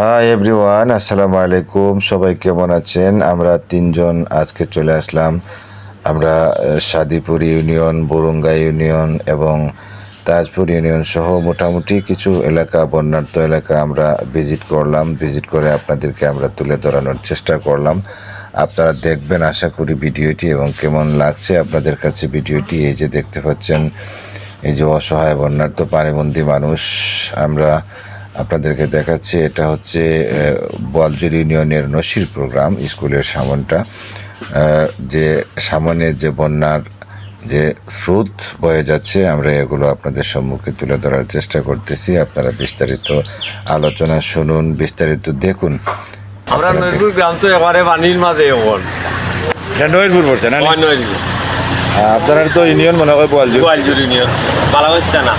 Hi everyone আসসালামু আলাইকুম সবাই কেমন আছেন? আমরা তিনজন আজকে চলে আসলাম। আমরা সাদিপুর ইউনিয়ন, বরুঙ্গা ইউনিয়ন এবং তাজপুর ইউনিয়ন সহ মোটামুটি কিছু এলাকা, বন্যার্ত এলাকা আমরা ভিজিট করলাম। ভিজিট করে আপনাদেরকে আমরা তুলে ধরানোর চেষ্টা করলাম। আপনারা দেখবেন, আশা করি ভিডিওটি এবং কেমন লাগছে আপনাদের কাছে ভিডিওটি। এই যে দেখতে পাচ্ছেন, এই যে অসহায় বন্যার্ত পানিবন্দী মানুষ। আমরা আপনাদেরকে দেখাচ্ছি এটা হচ্ছে আহ, বোয়ালজুর ইউনিয়নের নসির প্রোগ্রাম স্কুলের সামনটা যে সামনে যে বন্যার যে স্রোত বয়ে যাচ্ছে আমরা এগুলো আপনাদের সম্মুখে তুলে ধরার চেষ্টা করতেছি। আপনারা বিস্তারিত আলোচনা শুনুন বিস্তারিত দেখুন। আমরা নৈপুর গ্রাম তো এবারে পানির মাঝে এখন এটা নৈরপুর পড়ছে না হয় আপনারা তো ইউনিয়ন মনে হয় বোয়ালজুর গোয়ালজুরি নিয়ে বালাবাস্তা না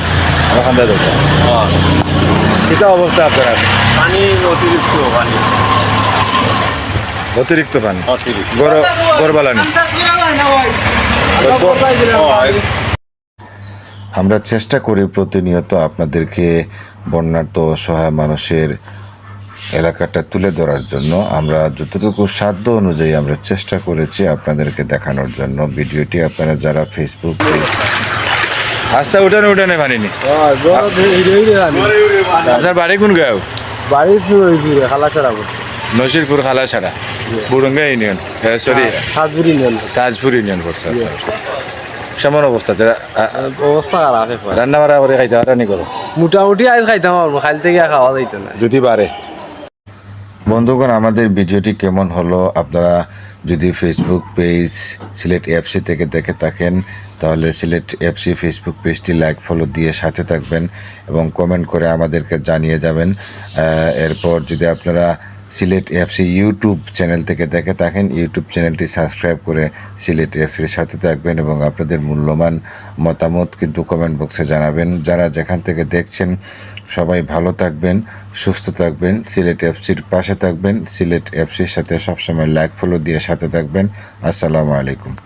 ওখানটা দেখো কিতা অবস্থা আপনার পানি অতিরিক্ত পানি। অতিরিক্ত পানি। হয়। আমরা চেষ্টা করি প্রতিনিয়ত আপনাদেরকে বন্যার্ত অসহায় মানুষের এলাকাটা তুলে ধরার জন্য। আমরা যতটুকু সাধ্য অনুযায়ী আমরা চেষ্টা করেছি আপনাদেরকে দেখানোর জন্য। ভিডিওটি আপনারা যারা ফেসবুক পেজ আস্তা উঠানে উঠানে পানিনি আপনার বাড়ি কোন গাঁও বাড়ি খালা ছাড়া করছে Nasirpur Khalachhara Burunga union. Sorry. Satguri union Tajpur union পড়ছে আপনার। কেমন অবস্থাতে অবস্থা খারাপ রান্না বাড়া করে খাইতে হারানি করো মোটামুটি আজ খাইতাম পারব খাইল থেকে খাওয়া যাইতো না। যদি পারে বন্ধুগণ, আমাদের ভিডিওটি কেমন হলো? আপনারা যদি ফেসবুক পেজ সিলেট এফসি থেকে দেখে থাকেন, তাহলে সিলেট এফসি ফেসবুক পেজটি লাইক ফলো দিয়ে সাথে থাকবেন এবং কমেন্ট করে আমাদেরকে জানিয়ে যাবেন। এরপর যদি আপনারা সিলেট এফসি ইউটিউব চ্যানেল থেকে দেখে থাকেন। ইউটিউব চ্যানেলটি সাবস্ক্রাইব করে সিলেট এফসির সাথে থাকবেন এবং আপনাদের মূল্যবান মতামত কিন্তু কমেন্ট বক্সে জানাবেন। যারা যেখান থেকে দেখছেন, সবাই ভালো থাকবেন, সুস্থ থাকবেন, সিলেট এফসির পাশে থাকবেন, সিলেট এফসির সাথে সবসময় লাইক ফলো দিয়ে সাথে থাকবেন। আসসালামু আলাইকুম।